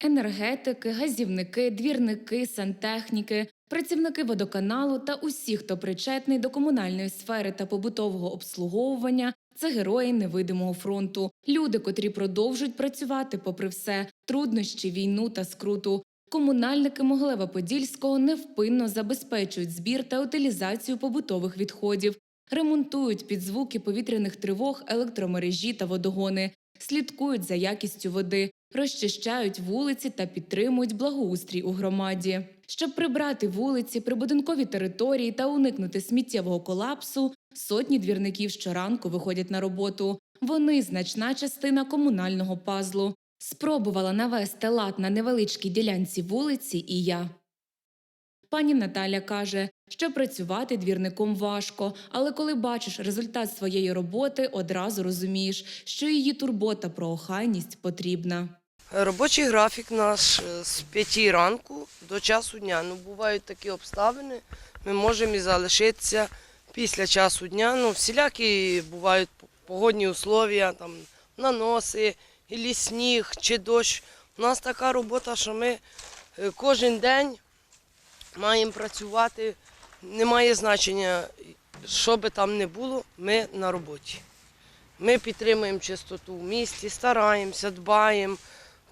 енергетики, газівники, двірники, сантехніки, працівники водоканалу та усі, хто причетний до комунальної сфери та побутового обслуговування. Це герої невидимого фронту, люди, котрі продовжують працювати попри все, труднощі, війну та скруту. Комунальники Могилева-Подільського невпинно забезпечують збір та утилізацію побутових відходів, ремонтують під звуки повітряних тривог електромережі та водогони, слідкують за якістю води, розчищають вулиці та підтримують благоустрій у громаді. Щоб прибрати вулиці, прибудинкові території та уникнути сміттєвого колапсу, сотні двірників щоранку виходять на роботу. Вони значна частина комунального пазлу. Спробувала навести лад на невеличкій ділянці вулиці і я. Пані Наталя каже, що працювати двірником важко, але коли бачиш результат своєї роботи, одразу розумієш, що її турбота про охайність потрібна. Робочий графік наш е, з 5 ранку до часу дня. Ну, бувають такі обставини, ми можемо і залишитися після часу дня. Ну, всілякі бувають погодні условия, там, наноси, і сніг чи дощ. У нас така робота, що ми е, кожен день маємо працювати. Немає значення, що би там не було, ми на роботі. Ми підтримуємо чистоту в місті, стараємося, дбаємо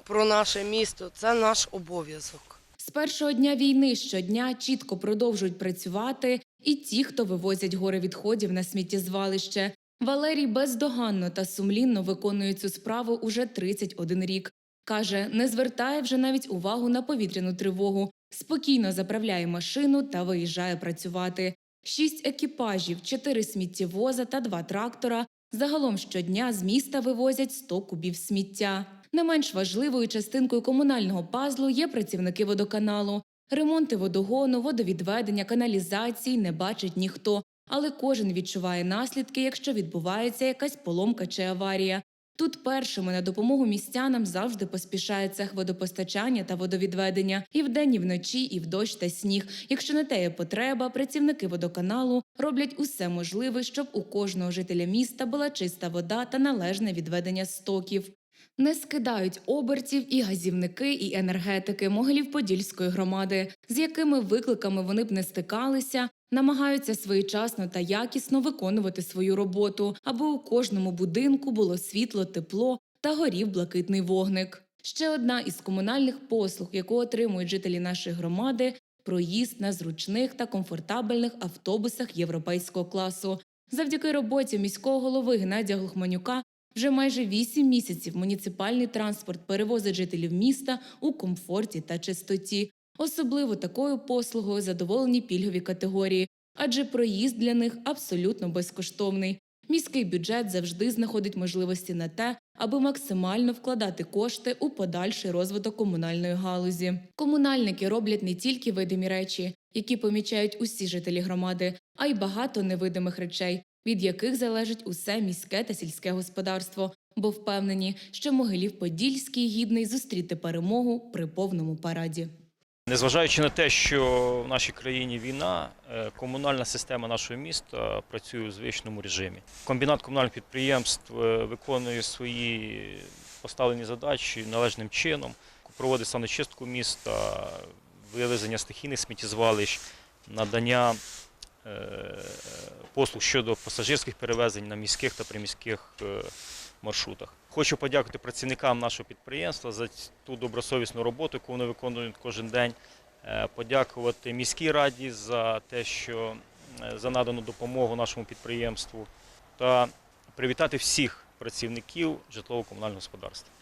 про наше місто. Це наш обов'язок. З першого дня війни щодня чітко продовжують працювати і ті, хто вивозять гори відходів на сміттєзвалище. Валерій бездоганно та сумлінно виконує цю справу уже 31 рік. Каже, не звертає вже навіть увагу на повітряну тривогу, спокійно заправляє машину та виїжджає працювати. Шість екіпажів, чотири сміттєвоза та два трактора. Загалом щодня з міста вивозять 100 кубів сміття. Не менш важливою частинкою комунального пазлу є працівники водоканалу. Ремонти водогону, водовідведення, каналізації не бачить ніхто, але кожен відчуває наслідки, якщо відбувається якась поломка чи аварія. Тут першими на допомогу містянам завжди поспішає цех водопостачання та водовідведення і вдень, і вночі, і в дощ та сніг. Якщо на те є потреба, працівники водоканалу роблять усе можливе, щоб у кожного жителя міста була чиста вода та належне відведення стоків. Не скидають обертів і газівники, і енергетики Могилів-Подільської громади, з якими викликами вони б не стикалися, намагаються своєчасно та якісно виконувати свою роботу, аби у кожному будинку було світло, тепло та горів блакитний вогник. Ще одна із комунальних послуг, яку отримують жителі нашої громади проїзд на зручних та комфортабельних автобусах європейського класу. Завдяки роботі міського голови Геннадія Глухманюка вже майже 8 місяців муніципальний транспорт перевозить жителів міста у комфорті та чистоті. Особливо такою послугою задоволені пільгові категорії, адже проїзд для них абсолютно безкоштовний. Міський бюджет завжди знаходить можливості на те, аби максимально вкладати кошти у подальший розвиток комунальної галузі. Комунальники роблять не тільки видимі речі, які помічають усі жителі громади, а й багато невидимих речей, від яких залежить усе міське та сільське господарство, бо впевнені, що Могилів-Подільський гідний зустріти перемогу при повному параді. Незважаючи на те, що в нашій країні війна, е, комунальна система нашого міста працює у звичному режимі. Комбінат комунальних підприємств е, виконує свої поставлені задачі належним чином, проводить санечистку міста, вивезення стихійних сміттєзвалищ, надання е, послуг щодо пасажирських перевезень на міських та приміських е, маршрутах. Хочу подякувати працівникам нашого підприємства за ту добросовісну роботу, яку вони виконують кожен день. Е, Подякувати міській раді за те, що е, за надану допомогу нашому підприємству, та привітати всіх працівників житлово-комунального господарства.